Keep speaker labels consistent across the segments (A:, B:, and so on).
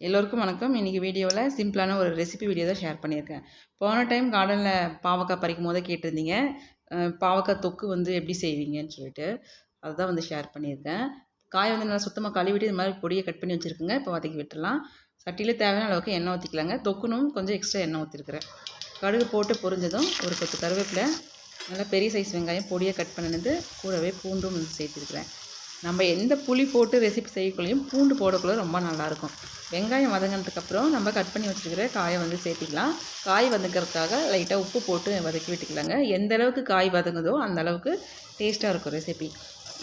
A: எல்லோருக்கும் வணக்கம். இன்றைக்கி வீடியோவில் சிம்பிளான ஒரு ரெசிபி வீடியோ தான் ஷேர் பண்ணியிருக்கேன். போன டைம் கார்டனில் பாவக்காய் பறிக்கும் போதே கேட்டிருந்தீங்க. பாவக்காய் தொக்கு வந்து எப்படி செய்வீங்கன்னு சொல்லிட்டு. அதுதான் வந்து ஷேர் பண்ணியிருக்கேன். காய் வந்து நல்லா சுத்தமாக கழுவிட்டு இது மாதிரி பொடியை கட் பண்ணி வச்சுருக்குங்க. இப்போ வதக்கி விட்டுடலாம். சட்டியில் தேவையான அளவுக்கு எண்ணெய் ஊற்றிக்கலாங்க தொக்குனும் கொஞ்சம் எக்ஸ்ட்ரா எண்ணெய் ஊற்றிருக்கிறேன் கடுகு போட்டு பொரிஞ்சதும் ஒரு கொத்து கருவேப்பிலை நல்லா பெரிய சைஸ் வெங்காயம் பொடியை கட் பண்ணினது கூடவே பூண்டும் வந்து சேர்த்துருக்குறேன். நம்ம எந்த புளி போட்டு ரெசிபி செய்யக்குள்ளேயும் பூண்டு போடக்குள்ளே ரொம்ப நல்லாயிருக்கும். வெங்காயம் வதங்கினதுக்கப்புறம் நம்ம கட் பண்ணி வச்சுருக்கிற காயை வந்து சேர்த்திக்கலாம். காய் வதங்கிறதுக்காக லைட்டாக உப்பு போட்டு வதக்கி விட்டுக்கலாங்க. எந்த அளவுக்கு காய் வதங்குதோ அந்த அளவுக்கு டேஸ்ட்டாக இருக்கும் ரெசிபி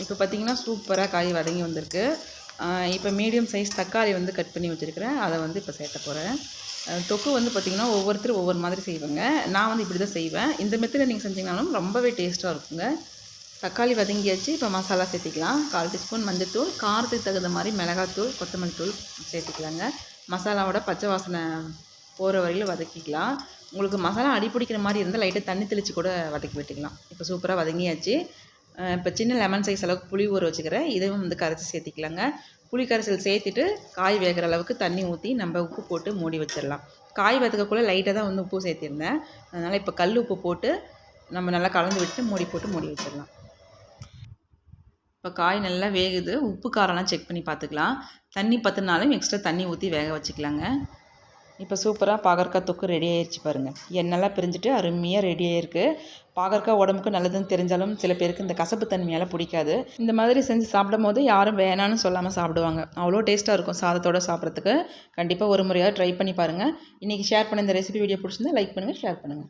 A: இப்போ பார்த்திங்கன்னா சூப்பராக காய் வதங்கி வந்திருக்கு. இப்போ மீடியம் சைஸ் தக்காளி வந்து கட் பண்ணி வச்சுருக்கிறேன். அதை வந்து இப்போ சேர்த்த போகிறேன் தொக்கு வந்து பார்த்திங்கன்னா ஒவ்வொருத்தரும் ஒவ்வொரு மாதிரி செய்வாங்க. நான் வந்து இப்படி தான் செய்வேன். இந்த மெத்தடில் நீங்கள் செஞ்சீங்கனாலும் ரொம்பவே டேஸ்ட்டாக இருக்குங்க. தக்காளி வதங்கியாச்சு இப்போ மசாலா சேர்த்திக்கலாம். கால் டீஸ்பூன் மஞ்சள்தூள் காரத்துக்கு தகுந்த மாதிரி மிளகாத்தூள் கொத்தமல்லி தூள் சேர்த்துக்கலாங்க. மசாலாவோட பச்சை வாசனை போகிற வரையில் வதக்கிக்கலாம். உங்களுக்கு மசாலா அடி பிடிக்கிற மாதிரி இருந்தால் லைட்டாக தண்ணி தெளித்து கூட வதக்கி விட்டுக்கலாம். இப்போ சூப்பராக வதங்கியாச்சு. இப்போ சின்ன லெமன் சைஸ் அளவுக்கு புளி ஊற வச்சுக்கிறேன். இதையும் வந்து கரைச்சி சேர்த்திக்கலாங்க. புளி கரைசல் சேர்த்துட்டு காய் வேகிற அளவுக்கு தண்ணி ஊற்றி நம்ம உப்பு போட்டு மூடி வச்சிடலாம். காய் வதக்கக்குள்ளே லைட்டாக தான் வந்து உப்பு சேர்த்திருந்தேன். அதனால் இப்போ கல் உப்பு போட்டு நம்ம நல்லா கலந்து விட்டு மூடி போட்டு மூடி வச்சிடலாம். இப்போ காய் நல்லா வேகுது உப்பு காரம்லாம் செக் பண்ணி பார்த்துக்கலாம். தண்ணி பத்துனாலும் எக்ஸ்ட்ரா தண்ணி ஊற்றி வேக வச்சுக்கலாங்க. இப்போ சூப்பராக பாகற்காய் தொக்கு ரெடி ஆயிடுச்சு பாருங்கள் எண்ணெய்லாம் பிரிஞ்சுட்டு அருமையாக ரெடி ஆயிருக்கு. பாகற்காய் உடம்புக்கு நல்லதுன்னு தெரிஞ்சாலும் சில பேருக்கு இந்த கசப்பு தன்மையால் பிடிக்காது. இந்த மாதிரி செஞ்சு சாப்பிடும் போது யாரும் வேணான்னு சொல்லாமல் சாப்பிடுவாங்க. அவ்வளோ டேஸ்ட்டாக இருக்கும் சாதத்தோடு சாப்பிட்றதுக்கு. கண்டிப்பாக ஒரு முறையாவது ட்ரை பண்ணி பாருங்கள் இன்றைக்கி ஷேர் பண்ண இந்த ரெசிபி வீடியோ பிடிச்சிருந்தா லைக் பண்ணுங்கள் ஷேர் பண்ணுங்கள்